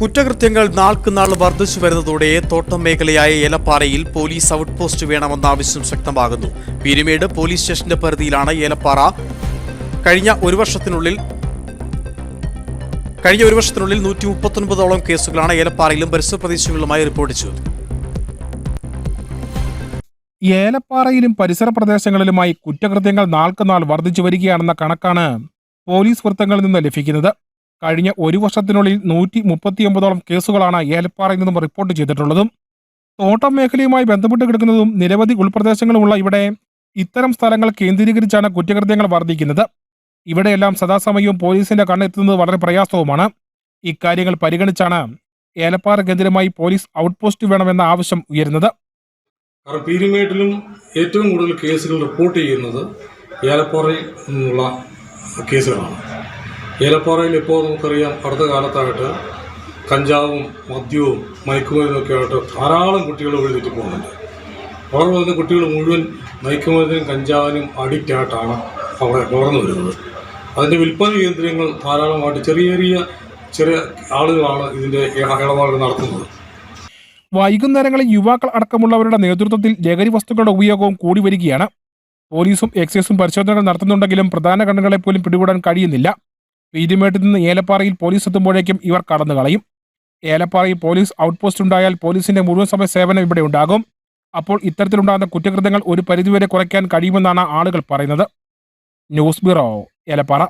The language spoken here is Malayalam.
കുറ്റകൃത്യങ്ങൾ നാൾക്കുനാൾ വർദ്ധിച്ചു വരുന്നതോടെ തോട്ടം മേഖലയായ ഏലപ്പാറയിൽ പോലീസ് ഔട്ട് പോസ്റ്റ് വേണമെന്ന ആവശ്യം ശക്തമാകുന്നു. പീരുമേട് പോലീസ് സ്റ്റേഷന്റെ പരിധിയിലാണ് ഏലപ്പാറ. കഴിഞ്ഞ ഒരു വർഷത്തിനുള്ളിൽ കഴിഞ്ഞ ഒരു വർഷത്തിനുള്ളിൽ നൂറ്റി മുപ്പത്തൊൻപതോളം കേസുകളാണ് ഏലപ്പാറയിലും പരിസര പ്രദേശങ്ങളിലുമായി റിപ്പോർട്ട് ചെയ്തത്. ഏലപ്പാറയിലും പരിസര പ്രദേശങ്ങളിലുമായി കുറ്റകൃത്യങ്ങൾ നാൾക്കുനാൾ വർദ്ധിച്ചു വരികയാണെന്ന കണക്കാണ് പോലീസ് വൃത്തങ്ങളിൽ നിന്ന് ലഭിക്കുന്നത്. കഴിഞ്ഞ ഒരു വർഷത്തിനുള്ളിൽ നൂറ്റി മുപ്പത്തിയൊമ്പതോളം കേസുകളാണ് ഏലപ്പാറയിൽ നിന്നും റിപ്പോർട്ട് ചെയ്തിട്ടുള്ളതും. തോട്ടം മേഖലയുമായി ബന്ധപ്പെട്ട് കിടക്കുന്നതും നിരവധി ഉൾപ്രദേശങ്ങളുമുള്ള ഇവിടെ ഇത്തരം സ്ഥലങ്ങൾ കേന്ദ്രീകരിച്ചാണ് കുറ്റകൃത്യങ്ങൾ വർദ്ധിക്കുന്നത്. ഇവിടെയെല്ലാം സദാസമയവും പോലീസിന്റെ കണ്ണെത്തുന്നത് വളരെ പ്രയാസവുമാണ്. ഇക്കാര്യങ്ങൾ പരിഗണിച്ചാണ് ഏലപ്പാറ കേന്ദ്രമായി പോലീസ് ഔട്ട്പോസ്റ്റ് വേണമെന്ന ആവശ്യം ഉയരുന്നത്. കാരണം ഏറ്റവും കൂടുതൽ കേസുകൾ റിപ്പോർട്ട് ചെയ്യുന്നത് ഏലപ്പാറയിൽ നിന്നുള്ള കേസുകളാണ്. ഏലപ്പാറയിൽ ഇപ്പോൾ നമുക്കറിയാം അടുത്ത കാലത്തായിട്ട് കഞ്ചാവും മദ്യവും മയക്കുമരുന്നൊക്കെ ആയിട്ട് ധാരാളം കുട്ടികൾ വഴി തെറ്റിപ്പോകുന്നുണ്ട് വളർന്നു വരുന്ന കുട്ടികൾ മുഴുവൻ മയക്കുമരുന്നിനും കഞ്ചാവിനും അഡിക്റ്റ് ആയിട്ടാണ് അവിടെ വളർന്നു വരുന്നത്. അതിന്റെ വിൽപ്പന കേന്ദ്രങ്ങൾ ധാരാളമായിട്ട് ചെറിയ ചെറിയ ചെറിയ ആളുകളാണ് ഇതിന്റെ ഇടപാടുകൾ നടത്തുന്നത്. വൈകുന്നേരങ്ങളിൽ യുവാക്കൾ അടക്കമുള്ളവരുടെ നേതൃത്വത്തിൽ ലഹരി വസ്തുക്കളുടെ ഉപയോഗവും കൂടി വരികയാണ്. പോലീസും എക്സൈസും പരിശോധനകൾ നടത്തുന്നുണ്ടെങ്കിലും പ്രധാന കണ്ണുകളെ പോലും പിടികൂടാൻ കഴിയുന്നില്ല. പീരുമേട്ടിൽ നിന്ന് ഏലപ്പാറയിൽ പോലീസ് എത്തുമ്പോഴേക്കും ഇവർ കടന്നു കളയും. ഏലപ്പാറയിൽ പോലീസ് ഔട്ട്പോസ്റ്റ് ഉണ്ടായാൽ പോലീസിന്റെ മുഴുവൻ സമയ സേവനം ഇവിടെ ഉണ്ടാകും. അപ്പോൾ ഇത്തരത്തിലുണ്ടാകുന്ന കുറ്റകൃത്യങ്ങൾ ഒരു പരിധിവരെ കുറയ്ക്കാൻ കഴിയുമെന്നാണ് ആളുകൾ പറയുന്നത്. News bureau Elappara.